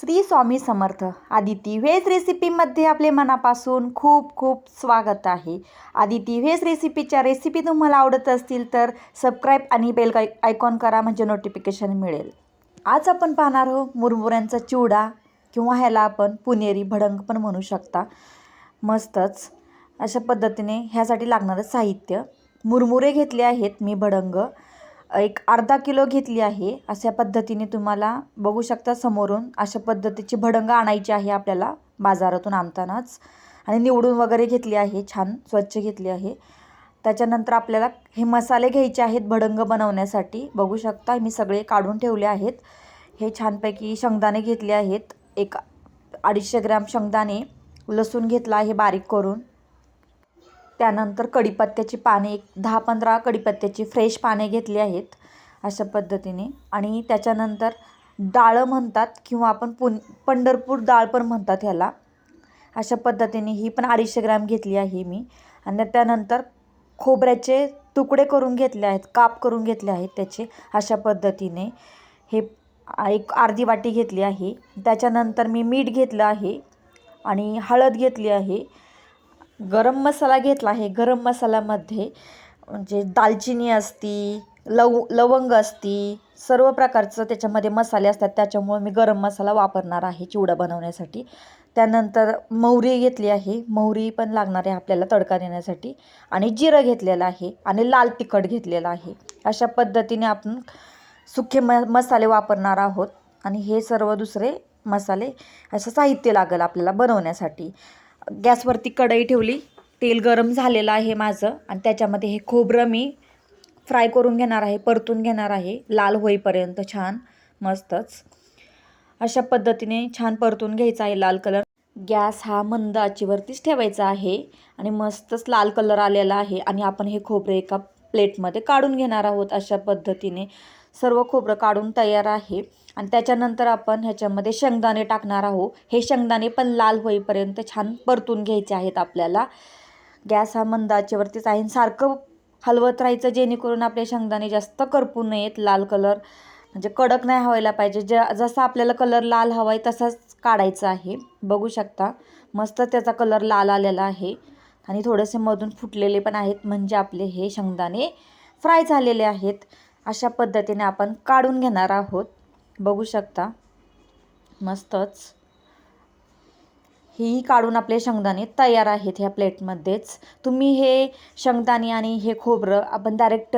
Shri Swami Samarth. Aditi veg रेसिपीमध्ये आपले मनापासून खूप खूप स्वागत आहे. आदिती व्हेज रेसिपीच्या रेसिपी तुम्हाला आवडत असतील तर सबस्क्राईब आणि बेल आयकॉन करा म्हणजे नोटिफिकेशन मिळेल. आज आपण पाहणार आहोत मुरमुऱ्यांचा चिवडा किंवा ह्याला आपण पुणेरी भडंग पण म्हणू शकता. मस्तच. अशा पद्धतीने ह्यासाठी लागणारं साहित्य. मुरमुरे घेतले आहेत मी भडंग. एक अर्धा किलो घेतली आहे अशा पद्धतीने तुम्हाला बघू शकता समोरून अशा पद्धतीची भडंग आणायची आहे आपल्याला बाजारातून आणतानाच. आणि निवडून वगैरे घेतली आहे छान स्वच्छ घेतली आहे. त्याच्यानंतर आपल्याला हे मसाले घ्यायचे आहेत भडंग बनवण्यासाठी. बघू शकता मी सगळे काढून ठेवले आहेत. हे छानपैकी शेंगदाणे घेतले आहेत. एक अडीचशे ग्रॅम शेंगदाणे लसूण घेतला आहे बारीक करून. त्यानंतर कडीपत्त्याची पाने एक दहा पंधरा कडीपत्त्याची फ्रेश पाने घेतली आहेत अशा पद्धतीने. आणि त्याच्यानंतर डाळं म्हणतात किंवा आपण पुन पंढरपूर डाळ पण म्हणतात ह्याला. अशा पद्धतीने ही पण अडीचशे ग्रॅम घेतली आहे मी. आणि त्यानंतर खोबऱ्याचे तुकडे करून घेतले आहेत काप करून घेतले आहेत त्याचे अशा पद्धतीने. हे एक अर्धी वाटी घेतली आहे. त्याच्यानंतर मी मीठ घेतलं आहे आणि हळद घेतली आहे. गरम मसाला घेतला आहे. गरम मसाल्यामध्ये म्हणजे दालचिनी असती लव लवंग असती सर्व प्रकारचं त्याच्यामध्ये मसाले असतात. त्याच्यामुळे मी गरम मसाला वापरणार आहे चिवडा बनवण्यासाठी. त्यानंतर मोहरी घेतली आहे. मोहरी पण लागणार आहे आपल्याला तडका देण्यासाठी. आणि जिरं घेतलेलं आहे. आणि लाल तिखट घेतलेलं आहे. अशा पद्धतीने आपण सुखे म मसाले वापरणार आहोत. आणि हे सर्व दुसरे मसाले असं साहित्य लागेल आपल्याला बनवण्यासाठी. गॅसवरती कढई ठेवली. तेल गरम झालेलं आहे माझं. आणि त्याच्यामध्ये हे खोबरं मी फ्राय करून घेणार आहे परतून घेणार आहे. लाल होईपर्यंत छान मस्तच. अशा पद्धतीने छान परतून घ्यायचा आहे लाल कलर. गॅस हा मंद आचीवरतीच ठेवायचा आहे. आणि मस्तच लाल कलर आलेला आहे. आणि आपण हे खोबरं एका प्लेटमध्ये काढून घेणार आहोत अशा पद्धतीने. सर्व खोबरं काढून तयार आहे. आणि त्याच्यानंतर आपण ह्याच्यामध्ये शेंगदाणे टाकणार आहोत. हे शेंगदाणे पण लाल होईपर्यंत छान परतून घ्यायचे आहेत आपल्याला. गॅस हा मंदाचेवरतीच आहे. आणि सारखं हलवत राहायचं जेणेकरून आपले शेंगदाणे जास्त करपू नयेत लाल कलर. म्हणजे कडक नाही हवायला पाहिजे. ज जसा आपल्याला कलर लाल हवा आहे तसाच काढायचा आहे. बघू शकता. मस्त त्याचा कलर लाल आलेला आहे. आणि थोडेसे मधून फुटलेले पण आहेत म्हणजे आपले हे शेंगदाणे फ्राय झालेले आहेत. अशा पद्धतीने आपण काढून घेणार आहोत. बघू शकता. मस्तच. ही काढून आपले शेंगदाणे तयार आहेत ह्या प्लेटमध्येच. तुम्ही हे शेंगदाणे आणि हे खोबरं आपण डायरेक्ट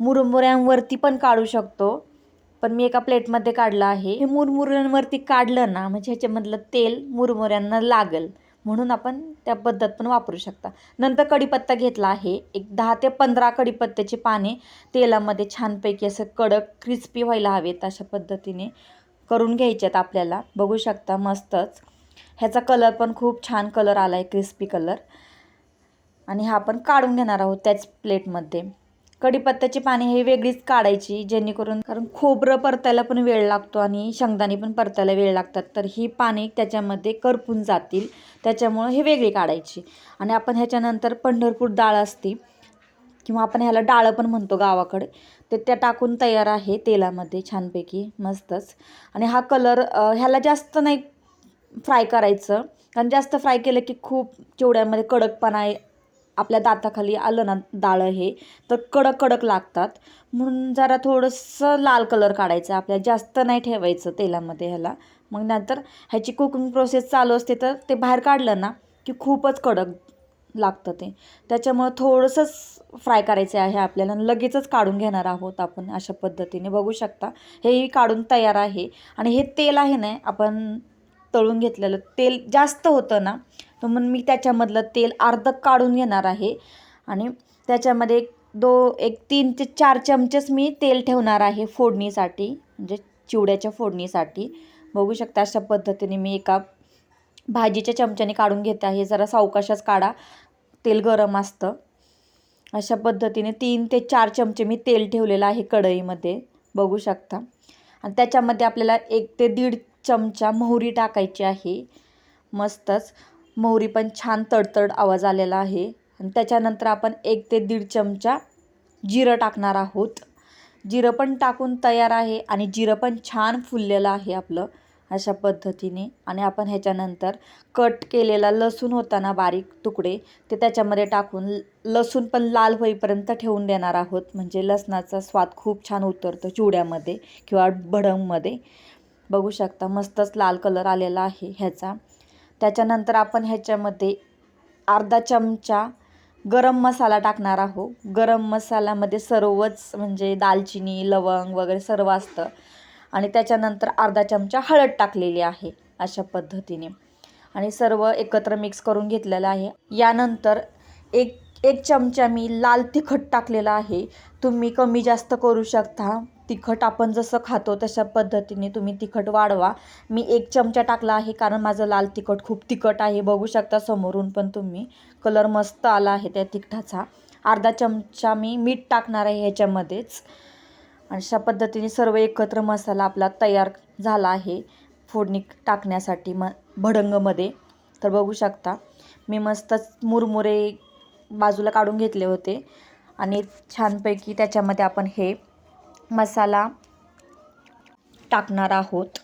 मुरमुऱ्यांवरती पण काढू शकतो. पण मी एका प्लेटमध्ये काढलं आहे. हे मुरमुऱ्यांवरती काढलं ना म्हणजे ह्याच्यामधलं तेल मुरमुऱ्यांना लागेल. म्हणून आपण त्या पद्धत पण वापरू शकता. नंतर कढीपत्ता घेतला आहे. एक दहा ते पंधरा कढीपत्त्याची पाने तेलामध्ये छानपैकी असं कडक क्रिस्पी व्हायला हवेत अशा पद्धतीने करून घ्यायच्यात आपल्याला. बघू शकता मस्तच. ह्याचा कलर पण खूप छान कलर आला आहे क्रिस्पी कलर आणि हा आपण काढून घेणार आहोत त्याच प्लेटमध्ये कढीपत्त्याची पाने हे वेगळीच काढायची जेणेकरून कारण खोबरं परतायला पण वेळ लागतो आणि शेंगदाणे पण परतायला वेळ लागतात. तर ही पाने त्याच्यामध्ये करपून जातील. त्याच्यामुळं हे वेगळी काढायची. आणि आपण ह्याच्यानंतर पंढरपूर डाळ असते किंवा आपण ह्याला डाळं पण म्हणतो गावाकडे ते त्या टाकून तयार आहे तेलामध्ये छानपैकी मस्तच. आणि हा कलर ह्याला जास्त नाही फ्राय करायचं. कारण जास्त फ्राय केलं की खूप चिवड्यामध्ये कडकपणा आपल्या दाताखाली आलं ना डाळं हे तर कडक कडक लागतात. म्हणून जरा थोडंसं लाल कलर काढायचं आपल्याला जास्त नाही ठेवायचं तेलामध्ये ह्याला. मग नंतर ह्याची कुकिंग प्रोसेस चालू असते तर ते बाहेर काढलं ना की खूपच कडक लागतं ते. त्याच्यामुळं थोडंसंच फ्राय करायचे आहे आपल्याला लगेचच काढून घेणार आहोत आपण अशा पद्धतीने. बघू शकता हेही काढून तयार आहे. आणि हे तेल आहे ना आपण तळून घेतलेलं तेल जास्त होतं ना तर मग मी त्याच्यामधलं तेल अर्धं काढून घेणार आहे. आणि त्याच्यामध्ये एक दो एक तीन ते चार चमचेच मी तेल ठेवणार आहे फोडणीसाठी म्हणजे चिवड्याच्या फोडणीसाठी. बघू शकता अशा पद्धतीने मी एका भाजीच्या चमच्याने काढून घेते आहे. जरा सावकाशच काढा तेल गरम असतं. अशा पद्धतीने तीन ते चार चमचे मी तेल ठेवलेलं आहे कढईमध्ये बघू शकता. आणि त्याच्यामध्ये आपल्याला एक ते दीड चमचा मोहरी टाकायची आहे. मस्तच. मोहरी पण छान तडतड आवाज आलेला आहे. आणि त्याच्यानंतर आपण एक ते दीड चमचा जिरं टाकणार आहोत. जिरं पण टाकून तयार आहे आणि जिरं पण छान फुललेलं आहे आपलं अशा पद्धतीने. आणि आपण ह्याच्यानंतर कट केलेला लसूण होता ना बारीक तुकडे ते त्याच्यामध्ये टाकून लसूण पण लाल होईपर्यंत ठेवून देणार आहोत. म्हणजे लसणाचा स्वाद खूप छान उतरतो चिवड्यामध्ये किंवा भडंगमध्ये. बघू शकता. मस्तच लाल कलर आलेला आहे ह्याचा. त्याच्यानंतर आपण ह्याच्यामध्ये अर्धा चमचा गरम मसाला टाकणार आहोत गरम मसाल्यामध्ये सर्वच म्हणजे दालचिनी लवंग वगैरे सर्व असतं. आणि त्याच्यानंतर अर्धा चमचा हळद टाकलेली आहे अशा पद्धतीने. आणि सर्व एकत्र मिक्स करून घेतलेलं आहे. यानंतर एक एक चमचा मी लाल तिखट टाकलेलं आहे. तुम्ही कमी जास्त करू शकता. तिखट आपण जसं खातो तशा पद्धतीने तुम्ही तिखट वाढवा. मी एक चमचा टाकला आहे कारण माझं लाल तिखट खूप तिखट आहे. बघू शकता समोरून पण तुम्ही. कलर मस्त आला आहे त्या तिखटाचा. अर्धा चमचा मी मीठ टाकणार आहे ह्याच्यामध्येच. अशा पद्धतीने सर्व एकत्र मसाला आपला तयार झाला आहे फोडणी टाकण्यासाठी म भडंगमध्ये. तर बघू शकता मी मस्तच मुरमुरे बाजूला काढून घेतले होते. आणि छानपैकी त्याच्यामध्ये आपण हे मसाला टाकणार आहोत.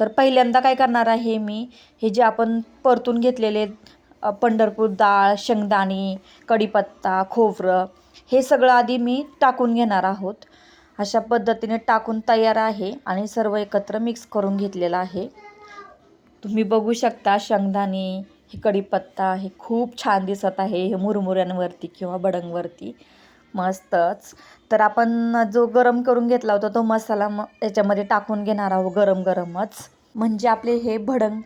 तर पहिल्यांदा काय करणार आहे मी हे जे आपण परतून घेतलेले पंढरपूर डाळ शेंगदाणे कढीपत्ता खोबरं हे सगळं आधी मी टाकून घेणार आहोत. अशा पद्धतीने टाकून तयार आहे आणि सर्व एकत्र मिक्स करून घेतलेलं आहे. तुम्ही बघू शकता शेंगदाणे हे कढीपत्ता हे खूप छान दिसत आहे हे मुरमुऱ्यांवरती किंवा बडंगवरती. मस्तच. तर आपण जो गरम करून घेतला होता तो मसाला म याच्यामध्ये टाकून घेणार आहोत गरम गरमच. म्हणजे आपले हे भडंग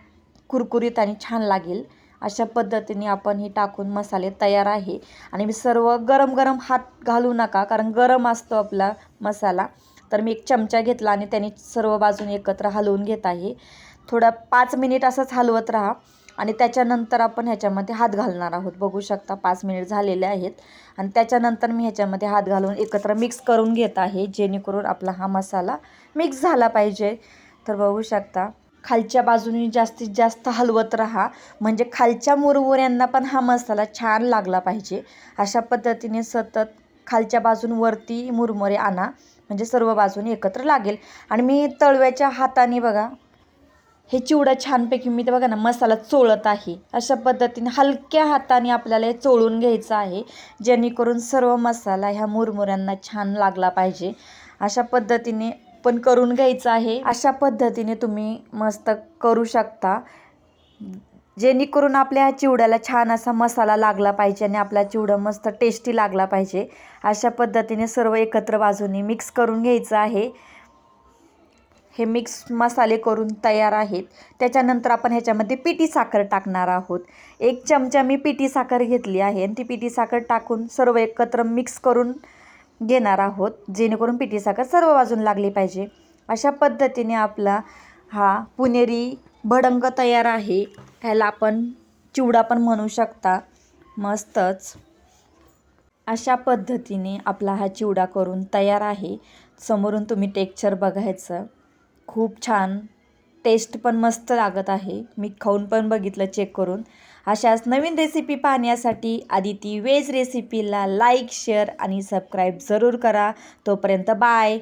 कुरकुरीत आणि छान लागेल. अशा पद्धतीने आपण हे टाकून मसाले तयार आहे. आणि मी सर्व गरम गरम हात घालू नका कारण गरम असतो आपला मसाला. तर मी एक चमचा घेतला आणि त्याने सर्व बाजूने एकत्र हलवून घेत आहे. थोडा पाच मिनिट असंच हलवत राहा. आणि त्याच्यानंतर आपण ह्याच्यामध्ये हात घालणार आहोत. बघू शकता पाच मिनिट झालेले आहेत. आणि त्याच्यानंतर मी ह्याच्यामध्ये हात घालून एकत्र मिक्स करून घेत आहे जेणेकरून आपला हा मसाला मिक्स झाला पाहिजे. तर बघू शकता खालच्या बाजूने जास्तीत जास्त हलवत राहा. म्हणजे खालच्या मुरमुऱ्यांना पण हा मसाला छान लागला पाहिजे. अशा पद्धतीने सतत खालच्या बाजून वरती मुरमुरे आणा. म्हणजे सर्व बाजूने एकत्र लागेल. आणि मी तळव्याच्या हाताने बघा हे चिवडा छानपैकी मी ते बघा ना मसाला चोळत आहे. अशा पद्धतीने हलक्या हाताने आपल्याला हे चोळून घ्यायचं आहे जेणेकरून सर्व मसाला ह्या मुरमुऱ्यांना छान लागला पाहिजे. अशा पद्धतीने पण करून घ्यायचं आहे. अशा पद्धतीने तुम्ही मस्त करू शकता. जेणेकरून आपल्या ह्या चिवड्याला छान असा मसाला लागला पाहिजे आणि आपला चिवडा मस्त टेस्टी लागला पाहिजे. अशा पद्धतीने सर्व एकत्र बाजूने मिक्स करून घ्यायचं आहे. हे मिक्स मसाले करून तयार आहेत. त्याच्यानंतर आपण ह्याच्यामध्ये पिठी साखर टाकणार आहोत. एक चमचा मी पिठी साखर घेतली आहे आणि ती पिठी साखर टाकून सर्व एकत्र मिक्स करून घेणार आहोत जेणेकरून पिठी साखर सर्व बाजून लागली पाहिजे. अशा पद्धतीने आपला हा पुणेरी भडंग तयार आहे. ह्याला आपण चिवडा पण म्हणू शकता. मस्तच. अशा पद्धतीने आपला हा चिवडा करून तयार आहे. समोरून तुम्ही टेक्चर बघायचं. खूप छान. टेस्ट पण मस्त लागत आहे. मी खाऊन पण बघितलं चेक करून. अशाच नवीन रेसिपी पाहण्यासाठी आदिती वेज रेसिपीला लाईक शेअर आणि सबस्क्राईब जरूर करा. तोपर्यंत बाय